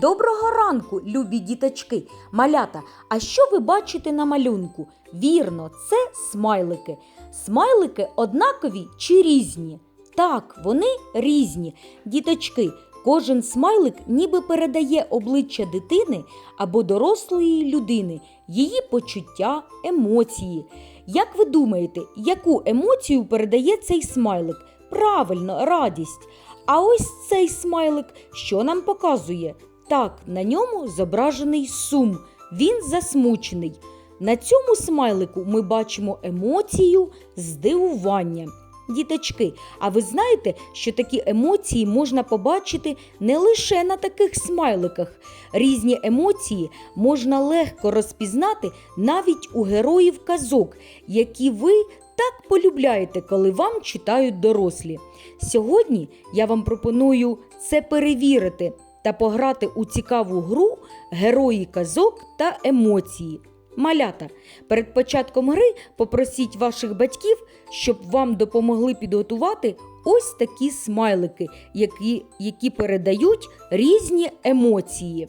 Доброго ранку, любі діточки, малята. А що ви бачите на малюнку? Вірно, це смайлики. Смайлики однакові чи різні? Так, вони різні. Діточки, кожен смайлик ніби передає обличчя дитини або дорослої людини, її почуття, емоції. Як ви думаєте, яку емоцію передає цей смайлик? Правильно, радість. А ось цей смайлик, що нам показує? Так, на ньому зображений сум. Він засмучений. На цьому смайлику ми бачимо емоцію здивування. Діточки, а ви знаєте, що такі емоції можна побачити не лише на таких смайликах. Різні емоції можна легко розпізнати навіть у героїв казок, які ви так полюбляєте, коли вам читають дорослі. Сьогодні я вам пропоную це перевірити та пограти у цікаву гру герої казок та емоції. Малята, перед початком гри попросіть ваших батьків, щоб вам допомогли підготувати ось такі смайлики, які, які передають різні емоції.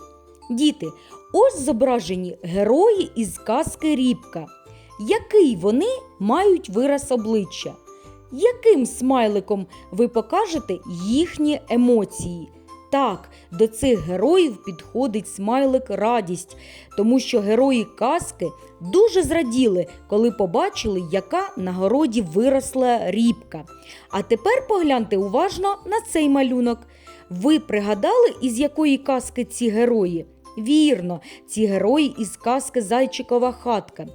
Діти, ось зображені герої із казки Рібка. Який вони мають вираз обличчя? Яким смайликом ви покажете їхні емоції? Так, до цих героїв підходить смайлик радість, тому що герої казки дуже зраділи, коли побачили, яка на городі виросла рібка. А тепер погляньте уважно на цей малюнок. Ви пригадали, із якої казки ці герої? Вірно, ці герої із казки Зайчикова хатка.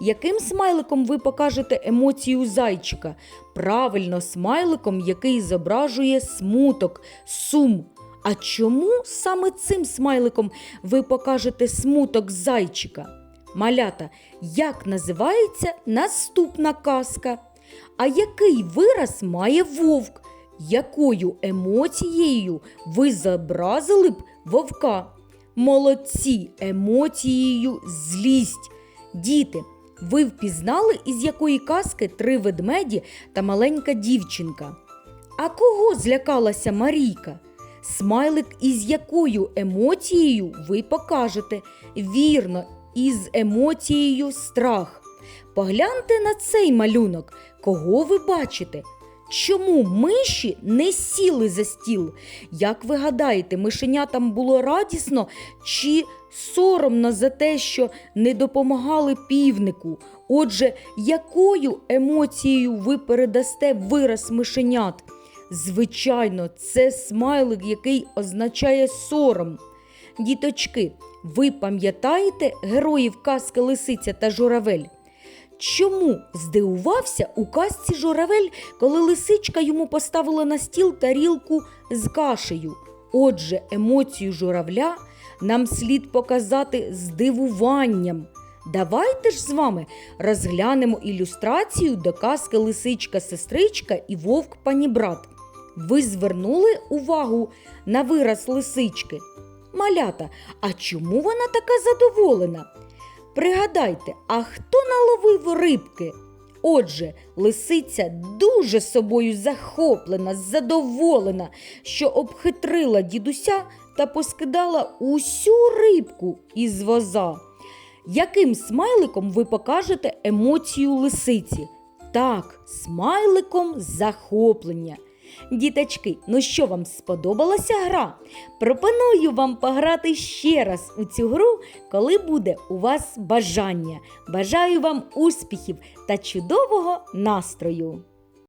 Яким смайликом ви покажете емоцію зайчика? Правильно, смайликом, який зображує смуток, сум. А чому саме цим смайликом ви покажете смуток зайчика? Малята, як називається наступна казка? А який вираз має вовк? Якою емоцією ви зобразили б вовка? Молодці емоцією злість. Діти, ви впізнали, із якої казки три ведмеді та маленька дівчинка? А кого злякалася Марійка? Смайлик із якою емоцією ви покажете? Вірно, із емоцією страх. Погляньте на цей малюнок. Кого ви бачите? Чому миші не сіли за стіл? Як ви гадаєте, мишенятам було радісно чи соромно за те, що не допомагали півнику? Отже, якою емоцією ви передасте вираз мишенят? Звичайно, це смайлик, який означає сором. Діточки, ви пам'ятаєте героїв казки Лисиця та Журавель? Чому здивувався у казці Журавель, коли лисичка йому поставила на стіл тарілку з кашею? Отже, емоцію журавля нам слід показати здивуванням. Давайте ж з вами розглянемо ілюстрацію до казки Лисичка-сестричка і вовк панібрат. Ви звернули увагу на вираз лисички? Малята, а чому вона така задоволена? Пригадайте, а хто наловив рибки? Отже, лисиця дуже собою захоплена, задоволена, що обхитрила дідуся та поскидала усю рибку із воза. Яким смайликом ви покажете емоцію лисиці? Так, смайликом захоплення. Діточки, ну що вам сподобалася гра? Пропоную вам пограти ще раз у цю гру, коли буде у вас бажання. Бажаю вам успіхів та чудового настрою!